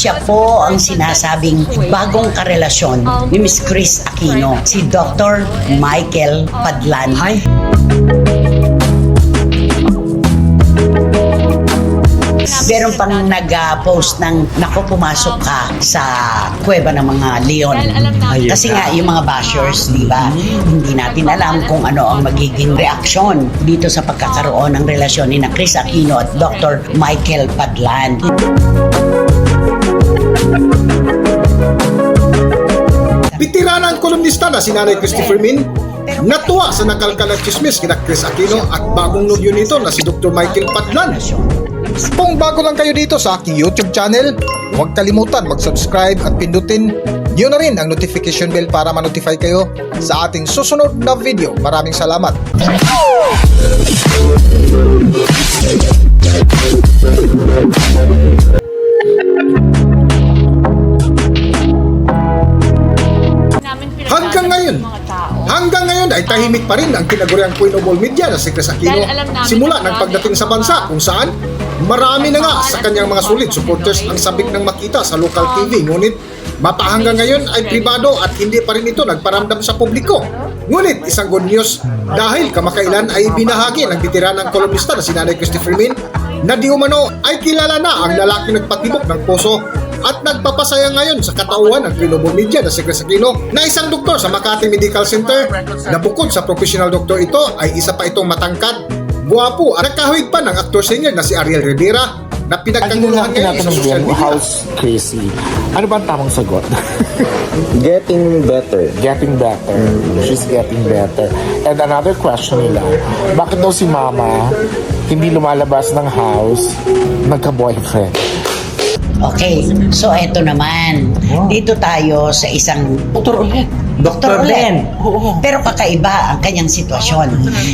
Siya po ang sinasabing bagong karelasyon ni Miss Chris Aquino, si Dr. Michael Padlan. Ay, Meron pang nag-post ng naku pumasok ka sa kuweba ng mga leon. Kasi nga yung mga bashers, di ba? Hindi natin alam kung ano ang magiging reaksyon dito sa pagkakaroon ng relasyon ni na Chris Aquino at Dr. Michael Padlan. Kolumnista na si Nanay Christopher Min natuwa sa nakalkal at chismis kina Chris Aquino at bagong nobyo nito na si Dr. Michael Padlan. Kung bago lang kayo dito sa aking YouTube channel, huwag kalimutan mag-subscribe at pindutin niyo na rin ang notification bell para ma-notify kayo sa ating susunod na video. Maraming salamat. Hanggang ngayon, hanggang ngayon ay tahimik pa rin ang tinaguriang Queen of All Media na si Chris Aquino simula ng pagdating sa bansa kung saan marami na nga sa kanyang mga sulit supporters ang sabik ng makita sa local TV ngunit mapa hanggang ngayon ay pribado at hindi pa rin ito nagparamdam sa publiko. Ngunit isang good news dahil kamakailan ay binahagi ng bitiranang kolumnista na si Nanay Christopher Min na di umano ay kilala na ang lalaki nagpatibok ng puso at nagpapasaya ngayon sa katauhan ng Grinoble Media na si Chris Aquino na isang doktor sa Makati Medical Center na bukod sa professional doktor ito ay isa pa itong matangkad, guwapo at nakahawig pa ng actor singer na si Ariel Rivera na pinagkaguluhan ngayon sa social media. how's crazy? Ano ba ang tamang sagot? Getting better. getting better. She's getting better. And another question nila, bakit daw si mama hindi lumalabas ng house, nagka-boyfriend? Okay, so eto naman. Dito tayo sa isang Dr. ulit. Doktor Dr. Oo. Pero kakaiba ang kanyang sitwasyon.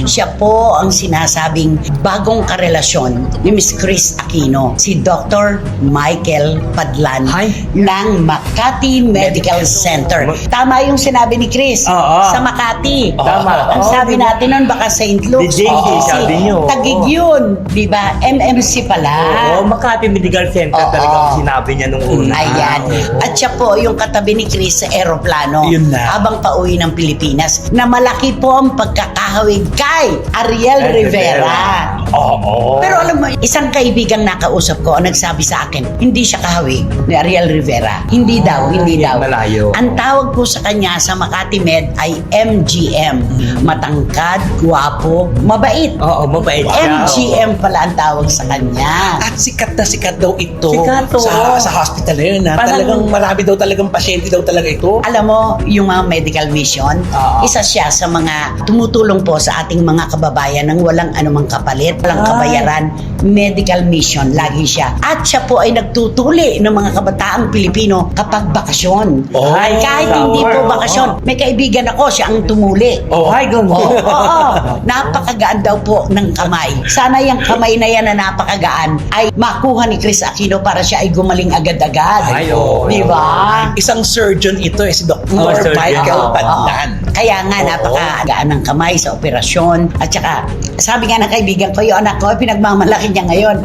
Siya po ang sinasabing bagong karelasyon ni Miss Chris Aquino, si Dr. Michael Padlan Ay. ng Makati Medical Center. Tama yung sinabi ni Chris. Oo. Sa Makati. Tama. Ang sabi natin nun baka St. Luke's. Di JD, Oo. sabi niyo. Tagig yun. Di ba? MMC pala. Oo, Makati Medical Center Oo. talaga ang sinabi niya nung una. Ayan. At siya po yung katabi ni Chris sa eroplano. Yun na. Habang pauwi ng Pilipinas. Na malaki po ang pagkakahawig kay Ariel Rivera. Oo. Pero alam mo, isang kaibigang nakausap ko ang nagsabi sa akin, hindi siya kahawig ni Ariel Rivera. Hindi daw, hindi daw. malayo. Ang tawag po sa kanya sa Makati Med ay MGM. Matangkad, guwapo, mabait. Oo, mabait siya. MGM pala ang tawag sa kanya. At sikat na sikat daw ito Sikat, oo. sa, sa hospital na yun. Ha? Parang- talagang marami daw talagang pasyente daw talaga ito. Alam mo, yung mga medical mission, Oo. isa siya sa mga tumutulong po sa ating mga kababayan ng walang anumang kapalit, walang Ay. kabayaran. Medical mission, lagi siya. At siya po ay nagtutuli ng mga kabataang Pilipino kapag bakasyon. Oh, Ay, kahit hindi po bakasyon, may kaibigan ako, siya ang tumuli. Oh, Ay, ganun. Oo, oo. napakagaan daw po ng kamay. Sana yung kamay na yan na napakagaan ay makuha ni Chris Aquino para siya ay gumaling agad-agad. Ay, oo. Di ba? Isang surgeon ito eh, si Dr. Oh, surgeon. Michael Oo, Padlan. Oo. Kaya nga, Oo. napakagaan ng kamay sa operasyon. At saka, sabi nga ng kaibigan ko, yung anak ko, pinagmamalaki niya ngayon.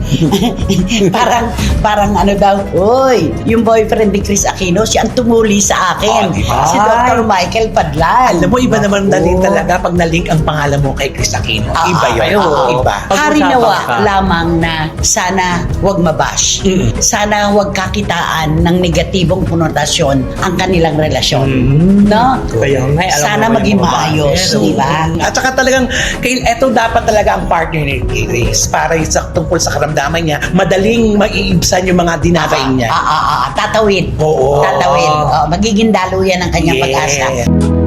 parang, parang ano daw, Uy, yung boyfriend ni Chris Aquino, siya ang tumuli sa akin. Oh, di ba? si Dr. Michael Padlan. Alam mo, iba naman dali Oo. talaga pag na-link ang pangalan mo kay Chris Aquino. Ah, iba yun. ah, ah, iba. Hari Pag-usapan ka. lamang na sana wag mabash. Mm. Sana wag kakitaan ng negatibong konotasyon ang kanilang relasyon. Mm. No? Kaya nga, alam Sana mo ba maging maayos, di ba? At saka talagang, kay, eto dapat talaga ang partner ni Chris para sa tungkol sa karamdaman niya, madaling maiibsan yung mga dinarain niya. Ah, ah, ah, tatawid. Oo. Tatawid. Oh, magiging daluyan ang kanyang Yeah. pag-asa.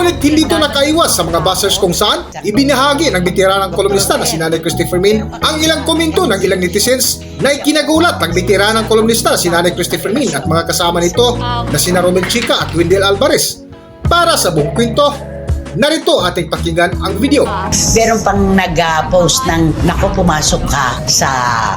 Ngunit hindi ito nakaiwas sa mga bashers kung saan ibinahagi ng bitiranang kolumnista na si Nanay Christopher Min ang ilang komento ng ilang netizens na ikinagulat ng bitiranang kolumnista si Nanay Christopher Min at mga kasama nito na sina Romel Chica at Wendell Alvarez. Para sa buong kwento, Narito ating pakinggan ang video. Meron pang nag-post ng, nako pumasok ka sa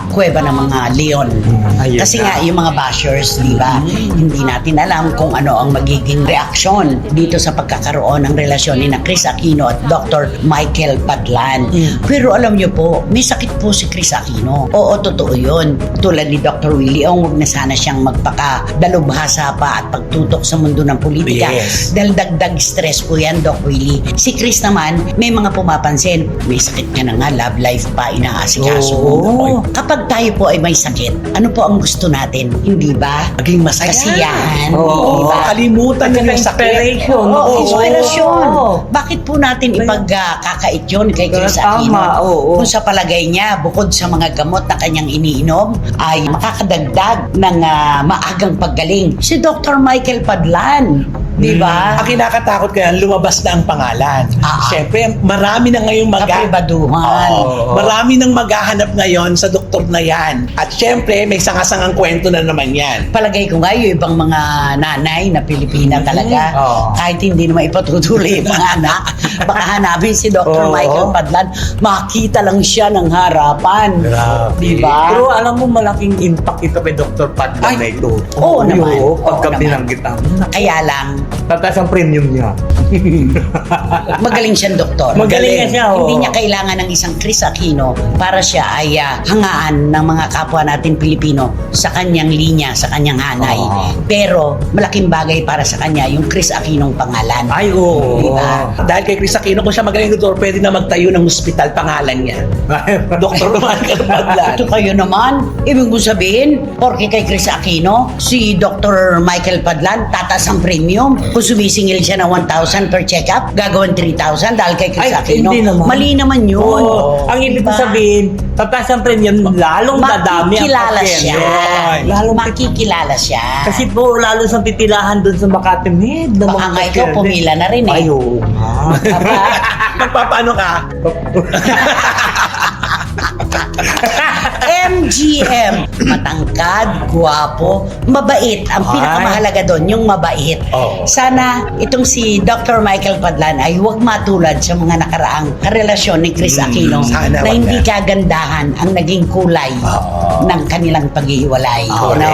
kuweba ng mga leon. Ayun Kasi na. nga, yung mga bashers, di ba, hindi natin alam kung ano ang magiging reaksyon dito sa pagkakaroon ng relasyon ni na Chris Aquino at Dr. Michael Padlan. Pero alam niyo po, may sakit po si Chris Aquino. Oo, totoo yun. Tulad ni Dr. Willie Ong, huwag na sana siyang magpaka-dalubhasa pa at pagtutok sa mundo ng politika. Yes. Dahil dagdag stress po yan, Doc Willie. Si Chris naman, may mga pumapansin. May sakit ka na nga, love life pa, inaasikaso. Oo. Kapag tayo po ay may sakit, ano po ang gusto natin? Hindi ba? Maging masaya. Kasiyahan. Oo. Hindi ba? Kalimutan nyo yung sakit. inspiration. Oo, Oo. inspirasyon. Bakit po natin ipagkakait yun kay Chris Tama, Aquino? oo. Kung sa palagay niya, bukod sa mga gamot na kanyang iniinom, ay makakadagdag ng ah, maagang paggaling. Si Dr. Michael Padlan, di ba? Ang kinakatakot kaya lumabas na ang pangalan. Ah. Siyempre, marami na ngayong mag Kapribaduhan. Oo. Marami nang maghahanap ngayon sa doktor na yan. At siyempre, may sangasangang kwento na naman yan. Palagay ko nga yung ibang mga nanay na Pilipina talaga, Oo. kahit hindi naman ipatutuloy yung mga anak, baka hanapin si Dr. Oo. Michael Padlan, makita lang siya ng harapan. Grabe. Di ba? Pero alam mo, malaking impact ito kay Dr. Padlan Ay, na ito. oo naman. Oo pagka naman. binanggit ang Kaya lang, tataas ang premium niya. magaling siyang doktor. Magaling na siya, oo. Hindi niya kailangan ng isang Chris Aquino para siya ay ah, hangaan ng mga kapwa natin Pilipino sa kanyang linya, sa kanyang hanay. Oo. Pero malaking bagay para sa kanya yung Chris Aquinong pangalan. Ay, oo. Diba? Dahil kay Chris Aquino, kung siya magaling doktor, pwede na magtayo ng hospital pangalan niya. Doktor Michael Padlan. Ito kayo naman, ibig mo sabihin, porke kay Chris Aquino, si Dr. Michael Padlan, tataas ang premium. Kung sumisingil siya ng 1,000 per check-up, gagawin 3,000 dahil kay Chris Ay, Aquino. hindi naman. Mali naman yun. Oo. Ang ibig ko Diba? sabihin, tataas ang premium, lalong dadami ang Makikilala siya. pasyente. Lalong makikilala siya. Kasi po, lalo sa pitilahan doon sa Makati Med. ng Baka mga nga ikaw pasyente. pumila na rin eh. Ay, oo nga. Aba, Magpapaano ka? MGM. Matangkad, guwapo, mabait. Ang pinakamahalaga doon, yung mabait. Oo. Sana itong si Dr. Michael Padlan ay huwag matulad sa mga nakaraang karelasyon ni Chris Aquino sana na wag hindi na. kagandahan ang naging kulay Oo. ng kanilang paghihiwalay. Correct. Ano?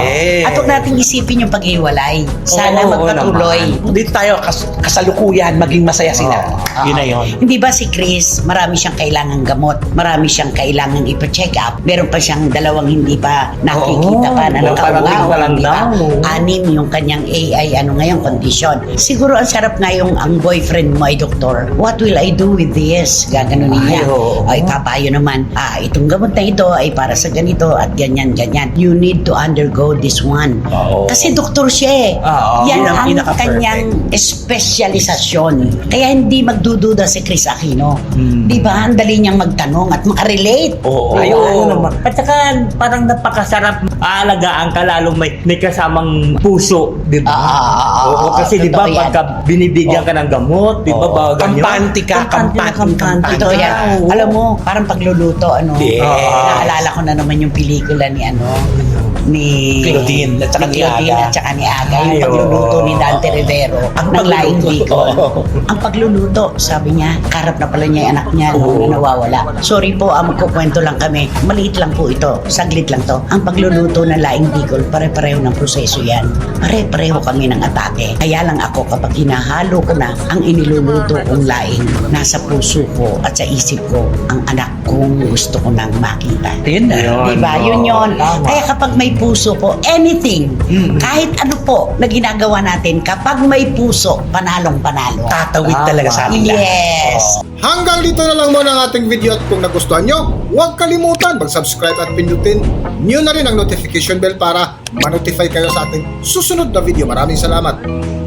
At huwag nating isipin yung paghihiwalay. Sana Oo, magpatuloy. Dito tayo kas- kasalukuyan, maging masaya sila. Oo. Yun na yun. Hindi ba si Chris, marami siyang kailangang gamot, marami siyang kailangang ipa-check up, meron pa siyang dalawang hindi pa nakikita pa na parang nakauwaw, wala di ba? daw. Anim yung kanyang AI, ano ngayong kondisyon. Siguro ang sarap nga yung ang boyfriend mo ay doktor. What will I do with this? Gaganunin niya. Ay, oo. Ay, papayo naman, ah, itong gamot na ito ay para sa ganito at ganyan, ganyan. You need to undergo this one. Oo. Kasi doktor siya eh. Oo. Yan ang kanyang espesyalisasyon. Kaya hindi magdududa si Chris Aquino. Hmm. Di ba? Ang dali niyang magtanong at makarelate. Oo. Ay, Diba? oo naman. At saka, parang napakasarap aalagaan ka lalong may, may kasamang puso, di ba? Ah, ah, ah, ah, Oo, ah, kasi di ba totoo yan. pagka binibigyan ka ng gamot, di ba Oo. ba ganyan? Kampante ka, kampante, kampante. Ito yan. Alam mo, parang pagluluto, ano, Yes. naalala ko na naman yung pelikula ni ano, ni Claudine at saka ni Claudine Aga. at saka ni Aga, Ay, yung pagluluto oo. ni Dante Rivero Ang ng Laing. Bicol. Ang pagluluto, sabi niya, karap na pala niya yung anak niya Oo. na nawawala. Sorry po, ah, magkukwento lang kami. Maliit lang po ito. Saglit lang to. Ang pagluluto ng Laing Bicol, pare-pareho ng proseso yan. Pare-pareho kami ng atake. Kaya lang ako kapag hinahalo ko na ang iniluluto kong laing, nasa puso ko at sa isip ko ang anak kong gusto ko nang makita. Yun na. Diba? Yun yun. Kaya kapag may puso po, anything, kahit ano po na ginagawa natin, kapag may puso, panalong panalo. Tatawid Tama. talaga sa lahat. Yes. Hanggang dito na lang muna ang ating video at kung nagustuhan nyo, huwag kalimutan mag-subscribe at pindutin nyo na rin ang notification bell para ma-notify kayo sa ating susunod na video. Maraming salamat.